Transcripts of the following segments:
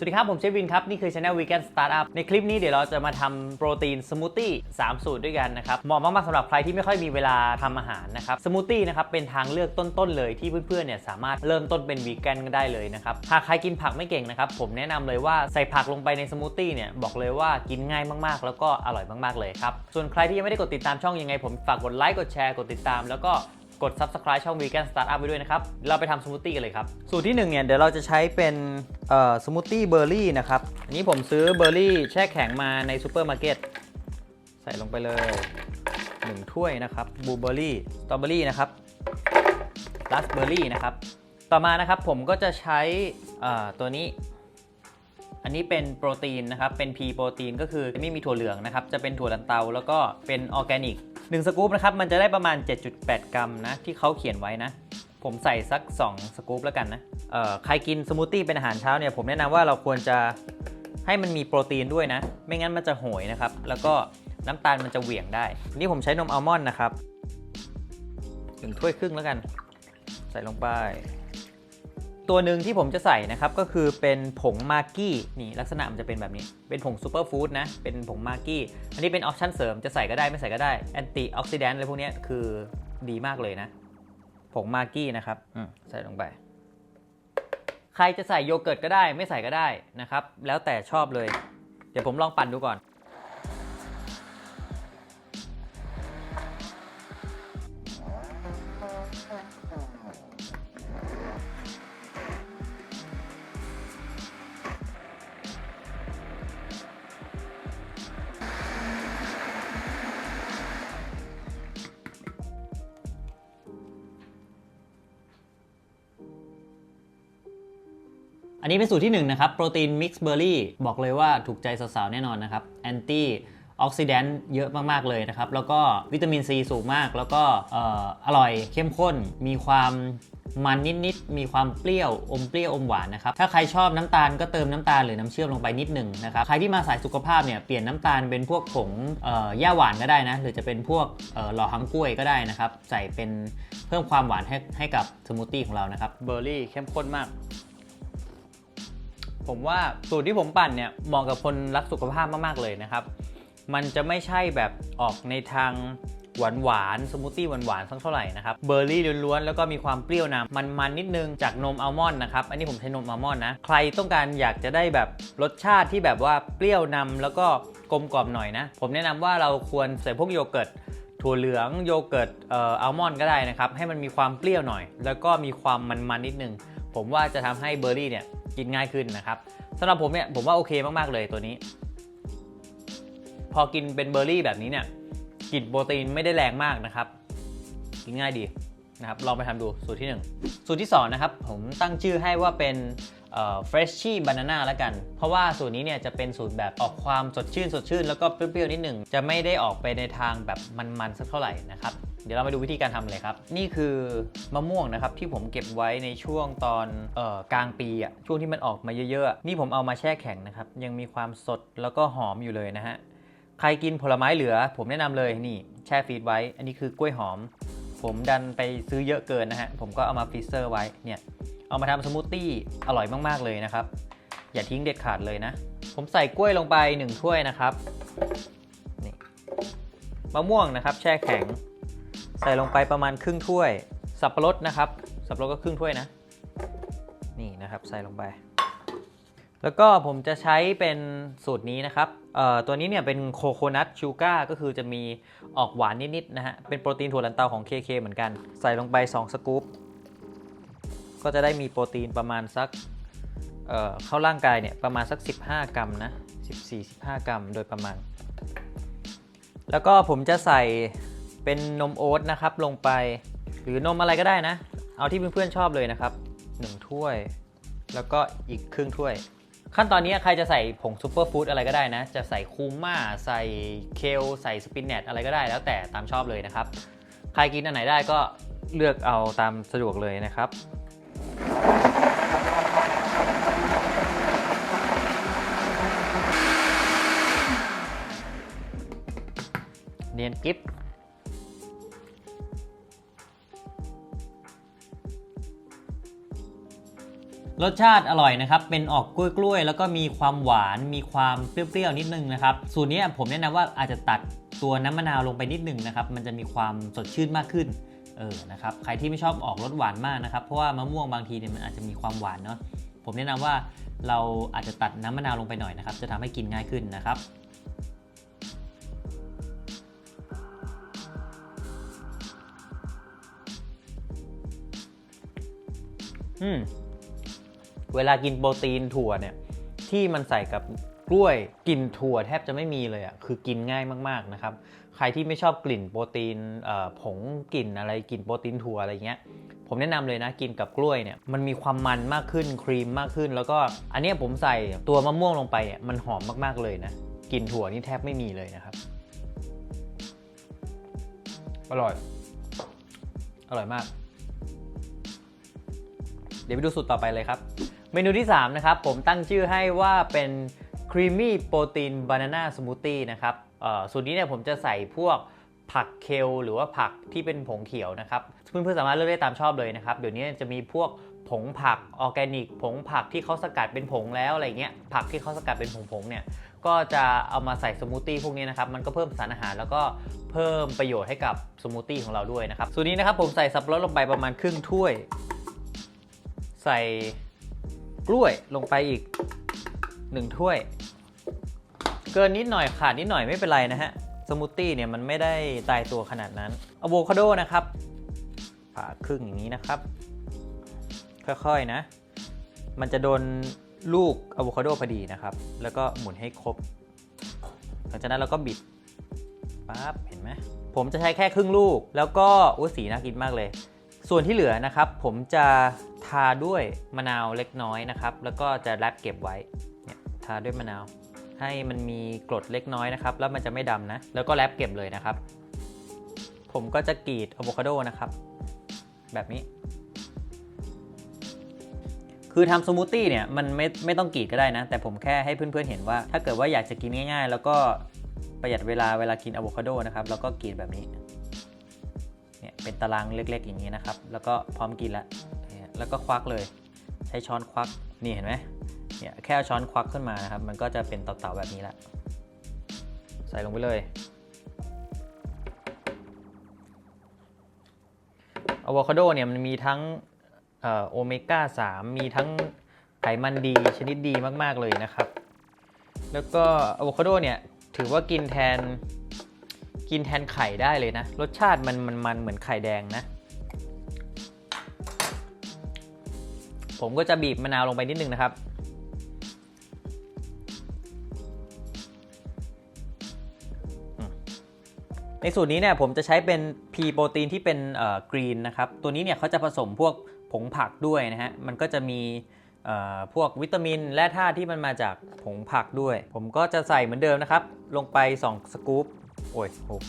สวัสดีครับ ผมเชฟวินครับ นี่คือ Channel Vegan Startup ในคลิปนี้เดี๋ยวเราจะมาทำโปรตีนสมูทตี้3สูตรด้วยกันนะครับ เหมาะมาก ๆสำหรับใครที่ไม่ค่อยมีเวลาทำอาหารนะครับ สมูทตี้นะครับ เป็นทางเลือกต้น ๆ เลยที่เพื่อน ๆ เนี่ยสามารถเริ่มต้นเป็นวีแกนก็ได้เลยนะครับ หากใครกินผักไม่เก่งนะครับ ผมแนะนำเลยว่าใส่ผักลงไปในสมูทตี้เนี่ยบอกเลยว่ากินง่ายมากๆ แล้วก็อร่อยมากๆเลยครับ ส่วนใครที่ยังไม่ได้กดติดตามช่องยังไง ผมฝากกดไลค์กดแชร์กดติดตาม แล้วก็ กด subscribe ช่อง Vegan Startup ไว้ด้วยนะครับ เราไปทำสมูทตี้กันเลยครับ สูตรที่1เนี่ยเดี๋ยวเราจะใช้เป็นสมูทตี้เบอร์รี่นะครับ อันนี้ผมซื้อเบอร์รี่แช่แข็งมาในซูเปอร์มาร์เก็ต ใส่ลงไปเลย 1 ถ้วยนะครับบลูเบอร์รี่สตรอเบอร์รี่นะครับราสเบอร์รี่นะครับ ต่อมานะครับผมก็จะใช้ตัวนี้ อันนี้เป็นโปรตีนนะครับ เป็น P โปรตีนก็คือไม่มีถั่วเหลืองนะครับ จะเป็นถั่วลันเตาแล้วก็เป็นออร์แกนิก 1สกู๊ปนะครับ มันจะได้ประมาณ 7.8 กรัมนะ ที่เขาเขียนไว้นะ ผมใส่สัก 2 สกู๊ปแล้วกันนะเอ่อใครกินสมูทตี้เป็นอาหารเช้าเนี่ย ผมแนะนำว่าเราควรจะให้มันมีโปรตีนด้วยนะ ไม่งั้นมันจะโหยนะครับ แล้วก็น้ำตาลมันจะเหวี่ยงได้ นี่ผมใช้นมอัลมอนด์นะครับหนึ่งถ้วยครึ่งแล้วกัน ใส่ลงไป ตัวหนึ่งที่ผมจะใส่นะครับก็คือเป็นผงมากี้นี่ลักษณะมันจะเป็นแบบนี้ เป็นผงซูเปอร์ฟู้ดนะ เป็นผงมากี้ อันนี้เป็นออปชั่นเสริมจะใส่ก็ได้ไม่ใส่ก็ได้แอนตี้ออกซิแดนต์อะไรพวกนี้คือดีมากเลยนะ ผงมากี้นะครับใส่ลงไป ใครจะใส่โยเกิร์ตก็ได้ไม่ใส่ก็ได้นะครับ แล้วแต่ชอบเลย เดี๋ยวผมลองปั่นดูก่อน นนี้เป็นสูตรที่1นะครับ โปรตีนมิกซ์เบอร์รี่บอกเลยว่าถูกใจสาวๆ แน่นอนนะครับ แอนตี้ออกซิแดนต์เยอะมาก ๆ เลยนะครับ แล้วก็วิตามินซีสูงมาก แล้วก็ออร่อยเข้มข้น มีความมันนิด ๆ มีความเปรี้ยวอมเปรี้ยวอมหวานนะครับ ถ้าใครชอบน้ำตาลก็เติมน้ำตาลหรือน้ำเชื่อมลงไปนิดหนึ่งนะครับ ใครที่มาสายสุขภาพเนี่ยเปลี่ยนน้ำตาลเป็นพวกผงเอ่อย่าหวานก็ได้นะ หรือจะเป็นพวกหล่อฮังกล้วยก็ได้นะครับ ใส่เป็นเพิ่มความหวานให้ให้กับสมูทตี้ของเรานะครับ เบอร์รี่เข้มข้นมาก ผมว่าสูตรที่ผมปั่นเนี่ยเหมาะกับคนรักสุขภาพมากๆเลยนะครับ มันจะไม่ใช่แบบออกในทางหวานหวานสมูทตี้หวานหวานสักเท่าไหร่นะครับเบอร์รี่ล้วนๆ แล้วก็มีความเปรี้ยวนำมันๆนิดนึงจากนมอัลมอนด์นะครับ อันนี้ผมใช้นมอัลมอนด์นะ ใครต้องการอยากจะได้แบบรสชาติที่แบบว่าเปรี้ยวนำแล้วก็กลมกล่อมหน่อยนะ ผมแนะนำว่าเราควรใส่พวกโยเกิร์ตถั่วเหลืองโยเกิร์ตอัลมอนด์ก็ได้นะครับ ให้มันมีความเปรี้ยวหน่อย แล้วก็มีความมันๆนิดนึง ผมว่าจะทำให้เบอร์รี่เนี่ย กินง่ายขึ้นนะครับสำหรับผมเนี่ยผมว่าโอเคมากๆเลยตัวนี้ พอกินเป็นเบอร์รี่แบบนี้เนี่ยกลิ่นโปรตีนไม่ได้แรงมากนะครับ กินง่ายดีนะครับลองไปทำดูสูตรที่ 1 สูตรที่ 2 นะครับ ผมตั้งชื่อให้ว่าเป็นเอ่อ freshie banana แล้วกัน เพราะว่าสูตรนี้เนี่ยจะเป็นสูตรแบบออกความสดชื่นสดชื่น แล้วก็เปรี้ยวๆนิดหนึ่ง จะไม่ได้ออกไปในทางแบบมันๆสักเท่าไหร่นะครับ เดี๋ยวเรามาดูวิธีการทำเลยครับ นี่คือมะม่วงนะครับที่ผมเก็บไว้ในช่วงตอนเออกลางปีอะช่วงที่มันออกมาเยอะๆ นี่ผมเอามาแช่แข็งนะครับ ยังมีความสดแล้วก็หอมอยู่เลยนะฮะ ใครกินผลไม้เหลือ ผมแนะนำเลยนี่ แช่ฟรีซไว้ อันนี้คือกล้วยหอม ผมดันไปซื้อเยอะเกินนะฮะ ผมก็เอามาฟรีเซอร์ไว้ เนี่ย เอามาทำสมูทตี้อร่อยมากๆเลยนะครับ อย่าทิ้งเด็ดขาดเลยนะ ผมใส่กล้วยลงไป1ถ้วยนะครับ นี่ มะม่วงนะครับ แช่แข็ง ใส่ลงไปประมาณครึ่งถ้วย สับปะรดนะครับ สับปะรดก็ครึ่งถ้วยนะ นี่นะครับใส่ลงไป แล้วก็ผมจะใช้เป็นสูตรนี้นะครับเอ่อตัวนี้เนี่ยเป็นโคโคนัทชูการ์ก็คือจะมีออกหวานนิดๆนะฮะ เป็นโปรตีนถั่วลันเตาของ KK เหมือนกัน ใส่ลงไป 2 สกู๊ป ก็จะได้มีโปรตีนประมาณสักเอ่อเข้าร่างกายเนี่ยประมาณสัก 15 กรัมนะ 14-15 กรัมโดยประมาณ แล้วก็ผมจะใส่ เป็นนมโอ๊ตนะครับลงไป หรือนมอะไรก็ได้นะ เอาที่เพื่อนๆชอบเลยนะครับ1ถ้วย แล้วก็อีกครึ่งถ้วย ขั้นตอนนี้ใครจะใส่ผงซูเปอร์ฟู้ดอะไรก็ได้นะ จะใส่คูม่าใส่เคลใส่สปินเนตอะไรก็ได้แล้วแต่ตามชอบเลยนะครับ ใครกินอันไหนได้ก็เลือกเอาตามสะดวกเลยนะครับเนียนกิฟต์ รสชาติอร่อยนะครับ เป็นออกกล้วยๆ แล้วก็มีความหวาน มีความเปรี้ยวๆ นิดนึงนะครับ สูตรนี้ผมแนะนำว่าอาจจะตัดตัวน้ำมะนาวลงไปนิดนึงนะครับ มันจะมีความสดชื่นมากขึ้น เออ นะครับ ใครที่ไม่ชอบออกรสหวานมากนะครับ เพราะว่ามะม่วงบางทีเนี่ยมันอาจจะมีความหวานเนาะ ผมแนะนำว่าเราอาจจะตัดน้ำมะนาวลงไปหน่อยนะครับ จะทำให้กินง่ายขึ้นนะครับอืม เวลากินโปรตีนถั่วเนี่ยที่มันใส่กับกล้วยกลิ่นถั่วแทบจะไม่มีเลยอะ่ะคือกินง่ายมากๆนะครับ ใครที่ไม่ชอบกลิ่นโปรตีนผงกลิ่นอะไรกลิ่นโปรตีนถั่วอะไรเงี้ยผมแนะนำเลยนะกินกับกล้วยเนี่ยมันมีความมันมากขึ้นครีมมากขึ้น แล้วก็อันนี้ผมใส่ตัวมะม่วงลงไปเนี่ยมันหอมมากๆเลยนะกลิ่นถั่วนี่แทบไม่มีเลยนะครับ อร่อย อร่อยมาก เดี๋ยวไปดูสูตรต่อไปเลยครับ เมนูที่ 3 นะครับ ผมตั้งชื่อให้ว่าเป็น Creamy Protein Banana Smoothie นะครับสูตรนี้เนี่ยผมจะใส่พวกผักเคลหรือว่าผักที่เป็นผงเขียวนะครับ เพื่อนๆสามารถเลือกได้ตามชอบเลยนะครับ เดี๋ยวนี้จะมีพวกผงผักออร์แกนิก ผงผักที่เขาสกัดเป็นผงแล้วอะไรเงี้ยผักที่เขาสกัดเป็นผงๆเนี่ยก็จะเอามาใส่สมูทตี้พวกนี้นะครับมันก็เพิ่มสารอาหารแล้วก็เพิ่มประโยชน์ให้กับสมูทตี้ของเราด้วยนะครับ สูตรนี้นะครับผมใส่สับปะรดลงไปประมาณครึ่งถ้วย ใส่ กล้วยลงไปอีก 1 ถ้วย เกินนิดหน่อยขาดนิดหน่อยไม่เป็นไรนะฮะ สมูทตี้เนี่ยมันไม่ได้ตายตัวขนาดนั้นอะโวคาโดนะครับผ่าครึ่งอย่างนี้นะครับ ค่อยๆนะ มันจะโดนลูกอะโวคาโดพอดีนะครับ แล้วก็หมุนให้ครบ หลังจากนั้นเราก็บิดปั๊บเห็นไหมผมจะใช้แค่ครึ่งลูก แล้วก็อุ้สีน่ากินมากเลย ส่วนที่เหลือนะครับ ผมจะ ทาด้วยมะนาวเล็กน้อยนะครับ แล้วก็จะแรปเก็บไว้เนี่ยทาด้วยมะนาว ให้มันมีกรดเล็กน้อยนะครับ แล้วมันจะไม่ดำนะ แล้วก็แรปเก็บเลยนะครับ ผมก็จะกรีดอะโวคาโดนะครับ แบบนี้ คือทำสมูทตี้เนี่ยมันไม่ไม่ต้องกรีดก็ได้นะ แต่ผมแค่ให้เพื่อนๆเห็นว่า ถ้าเกิดว่าอยากจะกินง่าย ๆ แล้วก็ประหยัดเวลาเวลากินอะโวคาโดนะครับ แล้วก็กรีดแบบนี้ เนี่ยเป็นตารางเล็กๆ อย่างนี้นะครับ แล้วก็พร้อมกินแล้ว แล้วก็ควักเลย ใช้ช้อนควักนี่เห็นไหมเนี่ยแค่เอาช้อนควักขึ้นมานะครับ มันก็จะเป็นเต่าๆแบบนี้ละใส่ลงไปเลยอะโวคาโดเนี่ยมันมีทั้งโอเมก้า 3 มีทั้งไขมันดีชนิดดีมาก ๆ เลยนะครับ แล้วก็อะโวคาโดเนี่ยถือว่ากินแทนกินแทนไข่ได้เลยนะ รสชาติมันมันมันเหมือนไข่แดงนะ ผมก็จะบีบมะนาวลงไปนิดนึงนะครับ ในสูตรนี้เนี่ยผมจะใช้เป็นพีโปรตีนที่เป็นกรีนนะครับ ตัวนี้เนี่ยเขาจะผสมพวกผงผักด้วยนะฮะ มันก็จะมีพวกวิตามินและธาตุที่มันมาจากผงผักด้วย ผมก็จะใส่เหมือนเดิมนะครับ ลงไป 2 สกู๊ป โอ้ยหก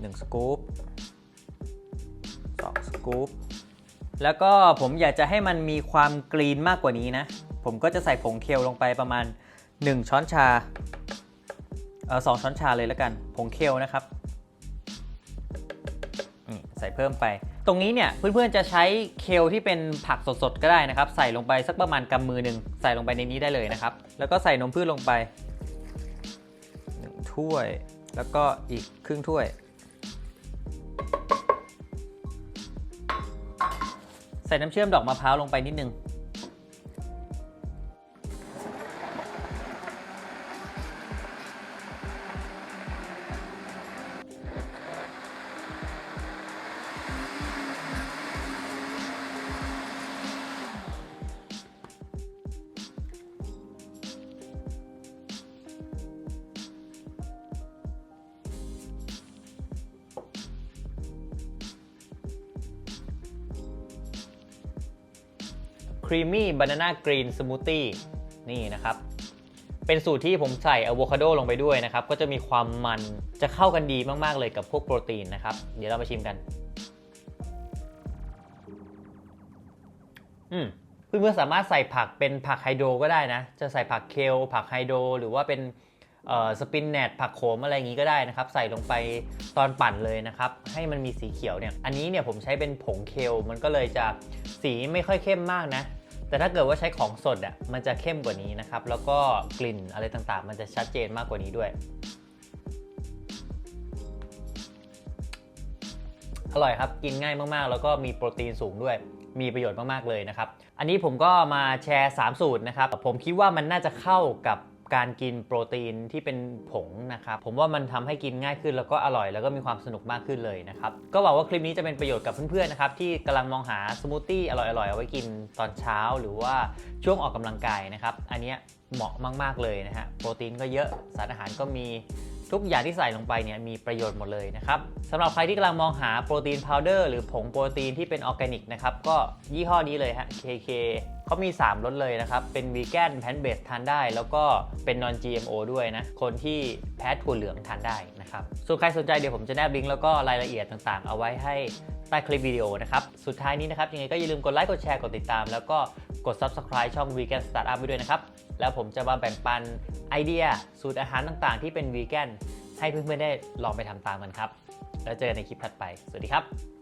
หนึ่งสกู๊ปสองสกู๊ป แล้วก็ผมอยากจะให้มันมีความกรีนมากกว่านี้นะ ผมก็จะใส่ผงเคลลงไปประมาณ 1 ช้อนชาเออสองช้อนชาเลยแล้วกัน ผงเคลนะครับใส่เพิ่มไป ตรงนี้เนี่ยเพื่อนๆจะใช้เคลที่เป็นผักสดๆก็ได้นะครับ ใส่ลงไปสักประมาณกำมือหนึ่งใส่ลงไปในนี้ได้เลยนะครับ แล้วก็ใส่นมพืชลงไปหนึ่งถ้วยแล้วก็อีกครึ่งถ้วย ใส่น้ำเชื่อมดอกมะพร้าวลงไปนิดนึง Creamy Banana Green Smoothie นี่นะครับ เป็นสูตรที่ผมใส่อะโวคาโดลงไปด้วยนะครับ ก็จะมีความมันจะเข้ากันดีมาก ๆ เลยกับพวกโปรตีนนะครับ เดี๋ยวเรามาชิมกัน อืมเพื่อนๆสามารถใส่ผักเป็นผักไฮโดรก็ได้นะ จะใส่ผักเคล ผักไฮโดรหรือว่าเป็นสปินเนตผักโขมอะไรอย่างนี้ก็ได้นะครับ ใส่ลงไปตอนปั่นเลยนะครับ ให้มันมีสีเขียวเนี่ย อันนี้เนี่ยผมใช้เป็นผงเคล มันก็เลยจะสีไม่ค่อยเข้มมากนะ แต่ถ้าเกิดว่าใช้ของสดอะมันจะเข้มกว่านี้นะครับ แล้วก็กลิ่นอะไรต่างๆ มันจะชัดเจนมากกว่านี้ด้วย อร่อยครับ กินง่ายมากๆ แล้วก็มีโปรตีนสูงด้วย มีประโยชน์มากๆเลยนะครับ อันนี้ผมก็มาแชร์ 3 สูตรนะครับ ผมคิดว่ามันน่าจะเข้ากับ การกินโปรตีนที่เป็นผงนะครับ ผมว่ามันทำให้กินง่ายขึ้นแล้วก็อร่อย แล้วก็มีความสนุกมากขึ้นเลยนะครับ ก็หวังว่าคลิปนี้จะเป็นประโยชน์กับเพื่อนๆนะครับที่กำลังมองหาสมูทตี้อร่อยๆเอาไว้กินตอนเช้าหรือว่าช่วงออกกำลังกายนะครับ อันนี้เหมาะมาก ๆเลยนะฮะโปรตีนก็เยอะสารอาหารก็มี ทุกอย่างที่ใส่ลงไปเนี่ยมีประโยชน์หมดเลยนะครับสำหรับใครที่กำลังมองหาโปรตีนพาวเดอร์หรือผงโปรตีนที่เป็นออร์แกนิกนะครับก็ยี่ห้อนี้เลยฮะ KK เขามี 3รสเลยนะครับ เป็นวีแกนแพนเบสทานได้ แล้วก็เป็น non GMO ด้วยนะ คนที่แพ้ถั่วเหลืองทานได้นะครับ ส่วนใครสนใจเดี๋ยวผมจะแนบลิงก์แล้วก็รายละเอียดต่างๆ เอาไว้ให้ใต้คลิปวิดีโอนะครับ สุดท้ายนี้นะครับ ยังไงก็อย่าลืมกดไลค์ กดแชร์ กดติดตาม แล้วก็ กด subscribe ช่อง Vegan Startup ไปด้วยนะครับ แล้วผมจะมาแบ่งปันไอเดียสูตรอาหารต่างๆ ที่เป็นวีแกนให้เพื่อนๆได้ลองไปทำตามกันครับ แล้วเจอกันในคลิปถัดไป สวัสดีครับ